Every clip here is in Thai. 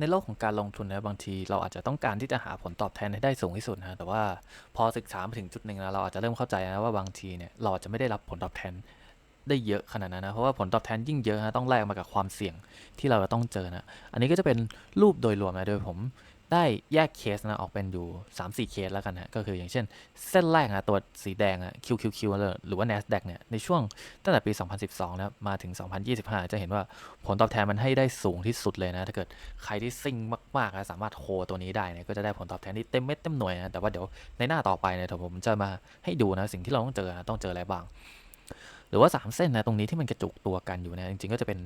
ในโลกของการลงทุนนะบางทีเราอาจจะต้องการที่จะหาผลตอบแทนให้ได้สูงที่สุดนะแต่ว่าพอศึกษามาถึงจุดหนึ่งแล้วเราอาจจะเริ่มเข้าใจนะว่าบางทีเนี่ยเราอาจจะไม่ได้รับผลตอบแทนได้เยอะขนาดนั้นนะเพราะว่าผลตอบแทนยิ่งเยอะนะต้องแลกมากับความเสี่ยงที่เราจะต้องเจอนะอันนี้ก็จะเป็นรูปโดยรวมนะโดยผม ได้แยกเคสนะออกเป็นอยู่ 3-4 เคสแล้วกันนะก็คืออย่างเช่นเส้นแรกนะตัวสีแดงอะ QQQ หรือว่า NASDAQ เนี่ยในช่วงตั้งแต่ปี 2012นะมาถึง 2025 จะเห็นว่าผลตอบแทนมันให้ได้สูงที่สุดเลยนะ ถ้าเกิดใครที่ซิ่งมากๆนะสามารถโคตัวนี้ได้เนี่ยก็จะได้ผลตอบแทนที่เต็มเม็ดเต็มหน่วยนะแต่ว่าเดี๋ยวในหน้าต่อไปเนี่ยผมจะมาให้ดูนะสิ่งที่เราต้องเจอนะต้องเจออะไรบ้าง หรือว่า 3 เส้นนะตรงนี้ที่มันกระจุกตัวกันอยู่นะจริงๆก็จะเป็น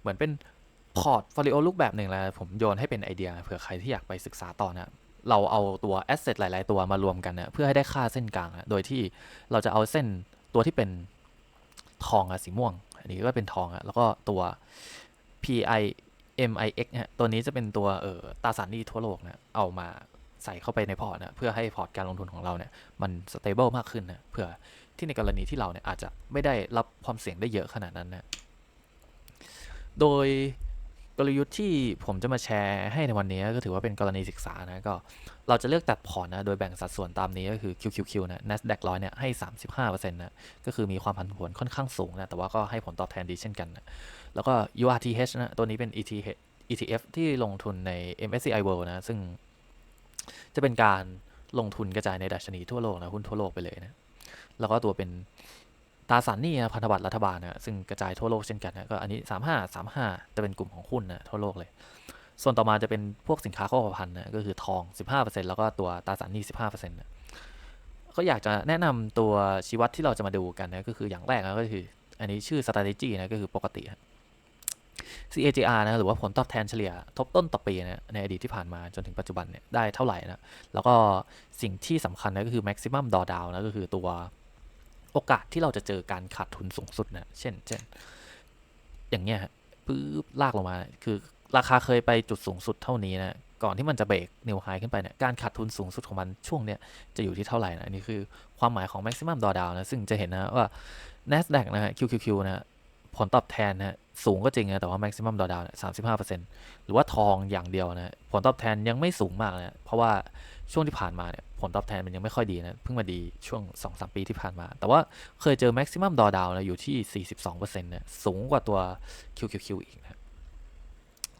เหมือนเป็น พอร์ตโฟลิโอรูปแบบหนึ่งแหละผมโยนให้เป็นไอเดียเผื่อใครที่อยากไปศึกษาต่อนะเราเอาตัวแอสเซทหลาย ๆ ตัวมารวมกันนะเพื่อให้ได้ค่าเส้นกลางนะโดยที่เราจะเอาเส้นตัวที่เป็นทองอะสีม่วง อันนี้ก็เป็นทองอะแล้วก็ตัว PI MIX ฮะตัวนี้จะเป็นตัวเอ่อตราสารหนี้ทั่วโลกนะเอามาใส่เข้าไปในพอร์ตนะเพื่อให้พอร์ตการลงทุนของเราเนี่ยมันสเตเบิลมากขึ้นนะเพื่อที่ในกรณีที่เราเนี่ยอาจจะไม่ได้รับความเสี่ยงได้เยอะขนาดนั้นนะโดย กลยุทธ์ที่ผมจะมาแชร์ให้ในวันนี้ก็ถือว่าเป็นกรณีศึกษานะก็เราจะเลือกตัดพอร์ตนะโดยแบ่งสัดส่วนตามนี้ก็คือ QQQ นะ NASDAQ ร้อยเนี่ยให้ 35%นะก็คือมีความผันผวนค่อนข้างสูงนะแต่ว่าก็ให้ผลตอบแทนดีเช่นกันนะแล้วก็ URTH นะตัวนี้เป็น ETH ETF ที่ลงทุนใน MSCI World นะซึ่งจะเป็นการลงทุนกระจายในดัชนีทั่วโลกนะหุ้นทั่วโลกไปเลยนะแล้วก็ตัวเป็น ตราสารหนี้นะพันธบัตรรัฐบาลนะซึ่งกระจายทั่วโลกเช่นกันนะก็อันนี้ 35 35 จะเป็นกลุ่มของหุ้นนะทั่วโลกเลย ส่วนต่อมาจะเป็นพวกสินค้าโภคภัณฑ์นะก็คือทอง 15%แล้วก็ตัวตราสารหนี้ 15%นะก็อยากจะแนะนำตัวชี้วัดที่เราจะมาดูกันนะก็คืออย่างแรกนะก็คือ อันนี้ชื่อ strategy นะก็คือปกติ CAGR นะหรือว่าผลตอบแทนเฉลี่ยทบต้นต่อปีนะในอดีตที่ผ่านมาจนถึงปัจจุบันเนี่ยได้เท่าไหร่นะแล้วก็สิ่งที่สำคัญนะก็คือ maximum drawdown นะก็คือตัว โอกาสที่เราจะเจอการขาดทุนสูงสุดนะเช่นเช่น อย่างเงี้ยปื๊บลากลงมา คือราคาเคยไปจุดสูงสุดเท่านี้นะก่อนที่มันจะเบรกนิวไฮขึ้นไปเนี่ยการขาดทุนสูงสุดของมันช่วงเนี้ยจะอยู่ที่เท่าไหร่นะอันนี้คือความหมายของ maximum drawdown นะซึ่งจะเห็นนะว่า NASDAQ นะฮะ QQQ นะผลตอบแทนนะ สูงก็จริงนะแต่ว่า maximum drawdown เนี่ย35%หรือว่าทองอย่างเดียวนะผลตอบแทนยังไม่สูงมากนะเพราะว่าช่วงที่ผ่านมาเนี่ยผลตอบแทนมันยังไม่ค่อยดีนะ เพิ่งมาดีช่วง 2-3 ปีที่ผ่านมา แต่ว่าเคยเจอ maximum drawdown นะอยู่ที่ 42%นะสูงกว่าตัว QQQ อีกนะ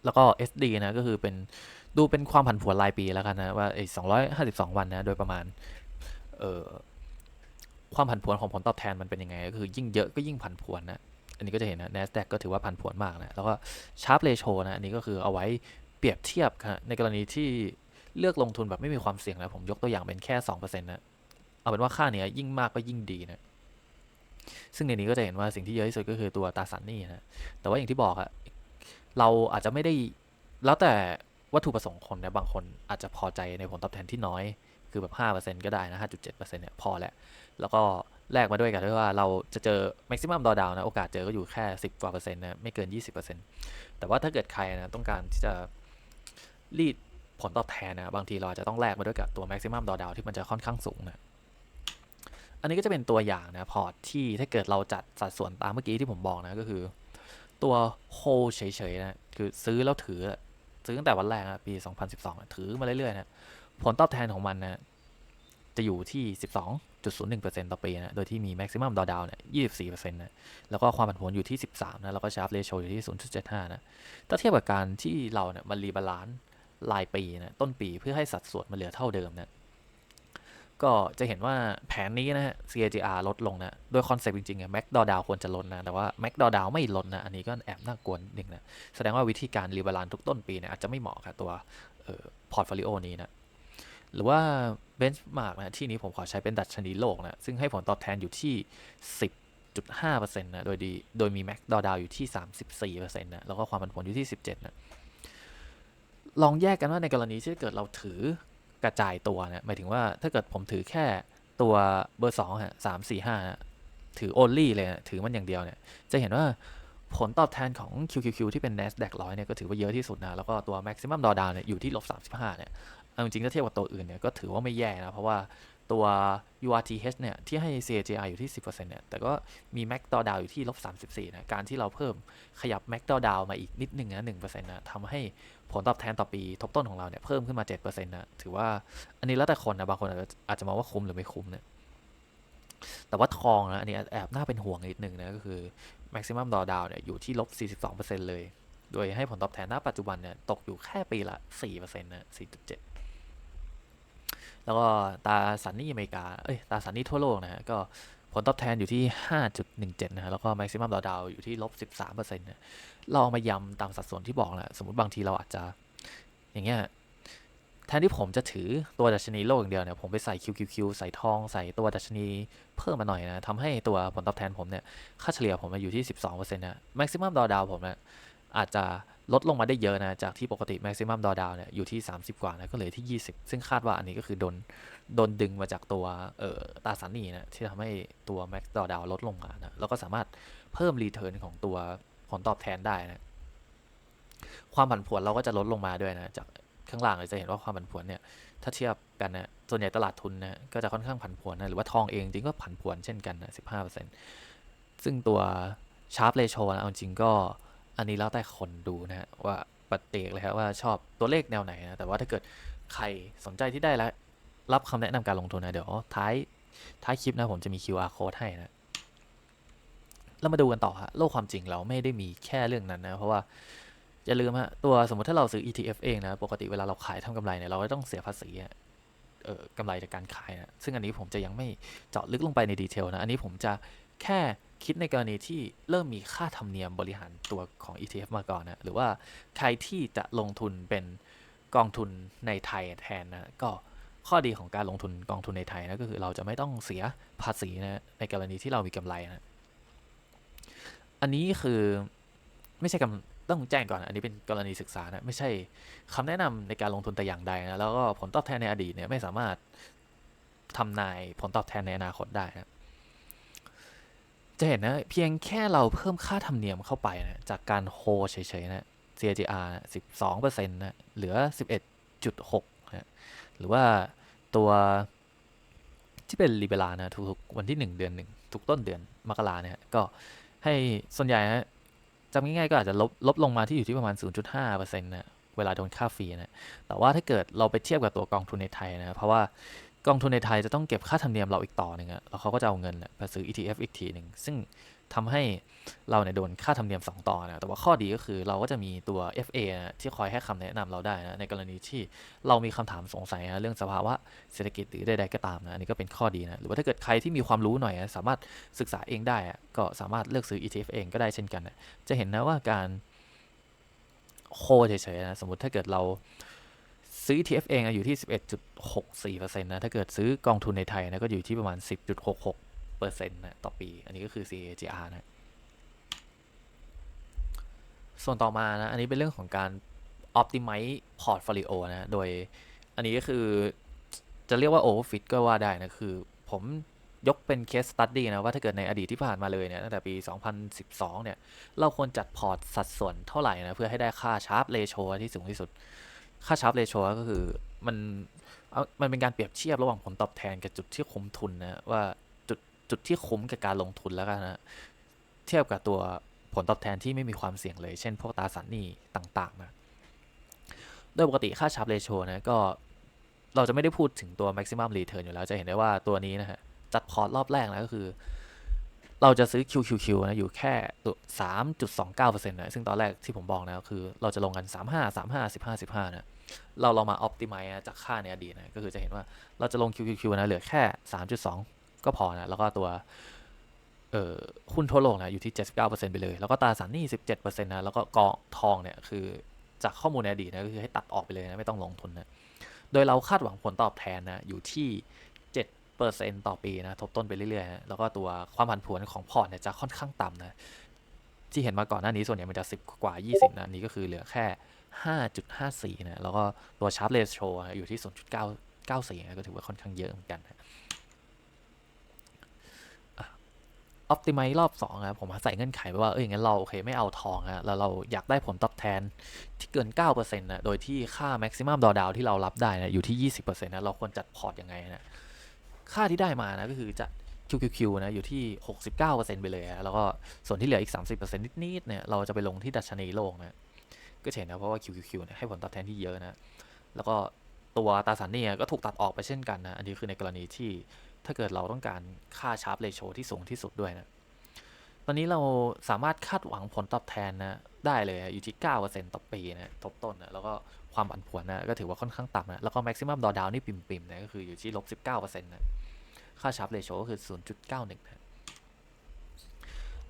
แล้วก็ SD นะก็คือเป็นดูเป็นความผันผวนรายปีแล้วกันนะ ว่าไอ้252 วันนะ โดยประมาณเอ่อความผันผวนของผลตอบแทนมันเป็นยังไง ก็คือยิ่งเยอะก็ยิ่งผันผวนนะ อันนี้ก็จะเห็นนะ NASDAQ ก็ถือว่าผันผวนมากนะ แล้วก็ Sharp Ratio นะ อันนี้ก็คือเอาไว้เปรียบเทียบนะในกรณีที่เลือกลงทุนแบบไม่มีความเสี่ยงนะผมยกตัวอย่างเป็นแค่สองเปอร์เซ็นต์นะ เอาเป็นว่าค่าเนี้ยยิ่งมากก็ยิ่งดีนะ ซึ่งในนี้ก็จะเห็นว่าสิ่งที่เยอะที่สุดก็คือตัวตาสารหนี้นะ แต่ว่าอย่างที่บอกอะเราอาจจะไม่ได้แล้วแต่วัตถุประสงค์คนนะบางคนอาจจะพอใจในผลตอบแทนที่น้อย คือแบบห้าเปอร์เซ็นต์ก็ได้นะห้าจุดเจ็ดเปอร์เซ็นต์เนี่ยพอแหล้วแล้วก็ แลกมาด้วยกันด้วยว่าเราจะเจอ maximum drawdown นะ โอกาสเจอก็อยู่แค่สิบกว่าเปอร์เซ็นต์นะ ไม่เกินยี่สิบเปอร์เซ็นต์แต่ว่าถ้าเกิดใครนะต้องการที่จะรีดผลตอบแทนนะ บางทีเราอาจจะต้องแลกมาด้วยกับตัว maximum drawdown ที่มันจะค่อนข้างสูงนะอันนี้ก็จะเป็นตัวอย่างนะ พอร์ตที่ถ้าเกิดเราจัดสัดส่วนตามเมื่อกี้ที่ผมบอกนะก็คือ ตัว hold เฉยๆนะคือซื้อแล้วถือซื้อตั้งแต่วันแรกนะปี 2012นะถือมาเรื่อยๆนะผลตอบแทนของมันนะ จะอยู่ที่ 12.01%ต่อปีนะ โดยที่มี maximum drawdown เนี่ย 24%นะ แล้วก็ความผันผวนอยู่ที่ 13 นะ แล้วก็ sharp ratio อยู่ที่ 0.75 นะ ถ้าเทียบกับการที่เราเนี่ยมันรีบาลานซ์รายปีนะ ต้นปีเพื่อให้สัดส่วนมันเหลือเท่าเดิมนะ ก็จะเห็นว่าแผนนี้นะฮะ CAGR ลดลงนะ โดยคอนเซ็ปต์จริงๆอะ Mac d o w d o w ควรจะลดนะ แต่ว่า Mac d o w d o w ไม่ลดนะ อันนี้ก็แอบน่ากลัวนิดนึงนะ แสดงว่าวิธีการรีบาลานซ์ทุกต้นปีเนี่ยอาจจะไม่เหมาะกับตัวพอร์ตโฟลิโอนี้นะ หรือว่าเบนช์มาร์กนะที่นี้ผมขอใช้เป็นดัชนีโลกนะ ซึ่งให้ผลตอบแทนอยู่ที่ 10.5%นะโดยดีโดยมี Mac d o w d o w อยู่ที่ 34%นะแล้วก็ความผันผวนอยู่ที่ 17นะลองแยกกันว่าในกรณีที่เกิดเราถือกระจายตัวเนี่ยหมายถึงว่าถ้าเกิดผมถือแค่ตัวเบอร์สองฮะสามสี่ห้าถือ only เลยนะถือมันอย่างเดียวเนี่ยจะเห็นว่าผลตอบแทนของ QQQ ที่เป็น NASDAQ ร้อยเนี่ยก็ถือว่าเยอะที่สุดนะ แล้วก็ตัว maximum drawdown เนี่ยอยู่ที่ลบ35เนี่ย เอาจริงๆถ้าเทียบกับตัวอื่นเนี่ยก็ถือว่าไม่แย่นะ เพราะว่าตัว URTH เนี่ย ที่ให้ CAGR อยู่ที่ 10%เนี่ย แต่ก็มี Mac Drawdown อยู่ที่ลบ34นะ การที่เราเพิ่มขยับ Mac Drawdown มาอีกนิดหนึ่งนะ1%นะทำให้ผลตอบแทนต่อปีทบต้นของเราเนี่ย เพิ่มขึ้นมา 7%นะถือว่าอันนี้แล้วแต่คนนะ บางคนอาจจะมองว่าคุ้มหรือไม่คุ้มเนี่ยแต่ว่าทองนะ อันนี้แอบน่าเป็นห่วงนิดหนึ่งนะก็คือ maximum drawdown เนี่ยอยู่ที่ลบ 42%เลย โดยให้ผลตอบแทนณปัจจุบันเนี่ยตกอยู่แค่ปีละ4%นะ4.7 แล้วก็ตาสารหนี้อเมริกา เอ้ย ตาสารหนี้ทั่วโลกนะฮะ ก็ผลตอบแทนอยู่ที่ 5.17 นะฮะ แล้วก็ maximum drawdown อยู่ที่ลบ 13%นต์นะลองมายำตามสัดส่วนที่บอกแหละ สมมติบางทีเราอาจจะ อย่างเงี้ย แทนที่ผมจะถือตัวดัชนีโลกอย่างเดียวเนี่ย ผมไปใส่ QQQ ใส่ทอง ใส่ตัวดัชนีเพิ่มมาหน่อยนะทำให้ตัวผลตอบแทนผมเนี่ย ค่าเฉลี่ยผมมาอยู่ที่ 12%นะ maximum drawdown ผมเนี่ยอาจจะ ลดลงมาได้เยอะนะ จากที่ปกติ maximum drawdown เนี่ยอยู่ที่ 30 กว่านะก็เหลือที่ 20 ซึ่งคาดว่าอันนี้ก็คือโดนโดนดึงมาจากตัวเอ่อตาสารหนี้นะที่ทำให้ตัว max drawdown ลดลงมานะแล้วก็สามารถเพิ่ม return ของตัวผลตอบแทนได้นะความผันผวนเราก็จะลดลงมาด้วยนะจากข้างล่างเราจะเห็นว่าความผันผวนเนี่ยถ้าเทียบกันนะส่วนใหญ่ตลาดทุนนะก็จะค่อนข้างผันผวนนะหรือว่าทองเองจริงก็ผันผวนเช่นกันนะ15%ซึ่งตัว sharp ratio นะเอาจริงก็ อันนี้แล้วแต่คนดูนะฮะว่าปัดเตกเลยครับว่าชอบตัวเลขแนวไหนนะแต่ว่าถ้าเกิดใครสนใจที่ได้แล้ว รับคำแนะนำการลงทุนนะเดี๋ยวท้ายท้ายคลิปนะผมจะมี QR code ให้นะแล้วมาดูกันต่อฮะโลกความจริงเราไม่ได้มีแค่เรื่องนั้นนะเพราะว่าอย่าลืมฮะตัวสมมติถ้าเราซื้อ ETF เองนะ ปกติเวลาเราขายทำกำไรเนี่ยเราก็ต้องเสียภาษีเออกำไรจากการขายนะซึ่งอันนี้ผมจะยังไม่เจาะลึกลงไปในดีเทลนะ อันนี้ผมจะแค่ คิดในกรณีที่เริ่มมีค่าธรรมเนียมบริหารตัวของ ETF มาก่อนนะหรือว่าใครที่จะลงทุนเป็นกองทุนในไทยแทนนะก็ข้อดีของการลงทุนกองทุนในไทยนะก็คือเราจะไม่ต้องเสียภาษีนะในกรณีที่เรามีกำไรนะอันนี้คือไม่ใช่กำต้องแจ้งก่อน อันนี้เป็นกรณีศึกษานะไม่ใช่คำแนะนำในการลงทุนแต่อย่างใดนะแล้วก็ผลตอบแทนในอดีตเนี่ยไม่สามารถทำนายผลตอบแทนในอนาคตได้นะ จะเห็นนะ เพียงแค่เราเพิ่มค่าธรรมเนียมเข้าไปนะจากการโฮเฉยๆนะ CAGR 12%นะเหลือ 11.6นะหรือว่าตัวที่เป็นลิเบรานะทุกๆวันที่ 1 เดือนหนึ่งทุกต้นเดือนมกราเนี่ยก็ให้ส่วนใหญ่นะจำง่ายๆก็อาจจะลบลบลงมาที่อยู่ที่ประมาณ 0.5%นะเวลาโดนค่าฟรีนะแต่ว่าถ้าเกิดเราไปเทียบกับตัวกองทุนในไทยนะเพราะว่า กองทุนในไทยจะต้องเก็บค่าธรรมเนียมเราอีกต่อหนึ่งอะแล้วเขาก็จะเอาเงินไปซื้อ ETF อีกทีหนึ่งซึ่งทำให้เราเนี่ยโดนค่าธรรมเนียม 2 ต่อนะแต่ว่าข้อดีก็คือเราก็จะมีตัว FA นะที่คอยให้คำแนะนำเราได้นะในกรณีที่เรามีคำถามสงสัยนะเรื่องสภาวะเศรษฐกิจหรือใดๆก็ตามนะอันนี้ก็เป็นข้อดีนะหรือว่าถ้าเกิดใครที่มีความรู้หน่อยนะสามารถศึกษาเองได้ก็สามารถเลือกซื้อ ETF เองก็ได้เช่นกันนะจะเห็นนะว่าการโคเฉยๆนะสมมติถ้าเกิดเรา ซื้อ ETF เองอยู่ที่ 11.64%นะ ถ้าเกิดซื้อกองทุนในไทยนะ ก็อยู่ที่ประมาณ 10.66%นะ ต่อปี อันนี้ก็คือ CAGR นะ ส่วนต่อมานะ อันนี้เป็นเรื่องของการ optimize portfolio นะ โดยอันนี้ก็คือจะเรียกว่า overfit ก็ว่าได้นะ คือผมยกเป็น case study นะ ว่าถ้าเกิดในอดีตที่ผ่านมาเลยเนี่ยตั้งแต่ปี 2012 เนี่ย เราควรจัดพอร์ตสัดส่วนเท่าไหร่นะ เพื่อให้ได้ค่า sharp ratio ที่สูงที่สุด ค่าชาร์ปเรโชก็คือมันมันเป็นการเปรียบเทียบระหว่างผลตอบแทนกับจุดที่คุ้มทุนนะว่าจุดจุดที่คุ้มกับการลงทุนแล้วกันนะเทียบกับตัวผลตอบแทนที่ไม่มีความเสี่ยงเลย เช่น พวกตราสารหนี้ต่างๆนะโดยปกติค่าชาร์ปเรโชนะก็เราจะไม่ได้พูดถึงตัว maximum return อยู่แล้ว จะเห็นได้ว่าตัวนี้นะฮะจัดพอร์ตรอบแรกนะก็คือ เราจะซื้อ QQQ นะอยู่แค่ตัว3.29%นะซึ่งตอนแรกที่ผมบอกนะคือเราจะลงกัน35 35 15 15นะเราลองมา optimize จากค่าในอดีตนะก็คือจะเห็นว่าเราจะลง QQQ นะเหลือแค่3.2ก็พอนะแล้วก็ตัวเอ่อหุ้นทั่วโลกนะอยู่ที่ 79%ไปเลย แล้วก็ตราสารหนี้ 17%นะแล้วก็กองทองเนี่ยคือจากข้อมูลในอดีตนะก็คือให้ตัดออกไปเลยนะไม่ต้องลงทุนนะโดยเราคาดหวังผลตอบแทนนะอยู่ที่ 7%ต่อปีนะทบต้นไปเรื่อยๆนะแล้วก็ตัวความผันผวนของพอร์ตเนี่ยจะค่อนข้างต่ำนะที่เห็นมาก่อนหน้านี้ส่วนใหญ่มันจะ 10 กว่า 20 นะนี้ก็คือเหลือแค่ 5.54 นะ แล้วก็ตัวชาร์ปเรโชอยู่ที่ 0.994นะก็ถือว่าค่อนข้างเยอะเหมือนกันนะออ t ติไม e รอบ2นะผมใส่เงื่อนไขไปว่า เอ้ยงั้นเราโอเคไม่เอาทองนะแล้วเราอยากได้ผลตอบแทนที่เกิน 9%นะ โดยที่ค่า maximum drawdown ที่เรารับได้นะอยู่ที่ 20%นะ เราควรจัดพอร์ตยังไงนะ ค่าที่ได้มานะก็คือจะ QQQ นะอยู่ที่ 69%ไปเลยฮะแล้วก็ส่วนที่เหลืออีก 30%นิดๆเนี่ยเราจะไปลงที่ดัชนีโลกนะก็เห็นนะเพราะว่า QQQ เนี่ยให้ผลตอบแทนที่เยอะนะแล้วก็ตัวตราสารหนี้ก็ถูกตัดออกไปเช่นกันนะอันนี้คือในกรณีที่ถ้าเกิดเราต้องการค่าชาร์ปเรโชที่สูงที่สุดด้วยนะตอนนี้เราสามารถคาดหวังผลตอบแทนนะได้เลยอยู่ที่9%ต่อปีนะทบต้นนะแล้วก็ ความผันผวนนะก็ถือว่าค่อนข้างต่ำนะแล้วก็ maximum drawdown นี่ปิ่มๆนะก็คืออยู่ที่ลบ19%นะค่าชาร์ปเรโชก็คือ 0.91นะ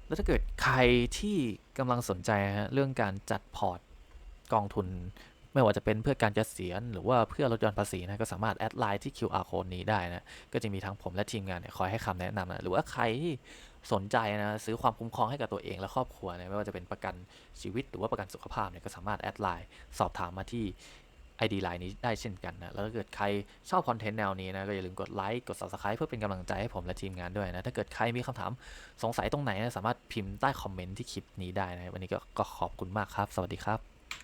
แล้วถ้าเกิดใครที่กำลังสนใจฮะเรื่องการจัดพอร์ตกองทุน ไม่ว่าจะเป็นเพื่อการเกษียณหรือว่าเพื่อลดหย่อนภาษีนะก็สามารถแอดไลน์ที่ QR code นี้ได้นะก็จะมีทั้งผมและทีมงานเนี่ยคอยให้คำแนะนำนะหรือว่าใครที่ สนใจนะซื้อความคุ้มครองให้กับตัวเองและครอบครัวนะไม่ว่าจะเป็นประกันชีวิตหรือว่าประกันสุขภาพเนี่ยก็สามารถแอดไลน์สอบถามมาที่ ID ไลน์นี้ได้เช่นกันนะ แล้วถ้าเกิดใครชอบคอนเทนต์แนวนี้นะ ก็อย่าลืมกดไลค์ กด subscribe เพื่อเป็นกำลังใจให้ผมและทีมงานด้วยนะ ถ้าเกิดใครมีคำถามสงสัยตรงไหนนะ สามารถพิมพ์ใต้คอมเมนต์ที่คลิปนี้ได้นะ วันนี้ก็ก็ขอบคุณมากครับ สวัสดีครับ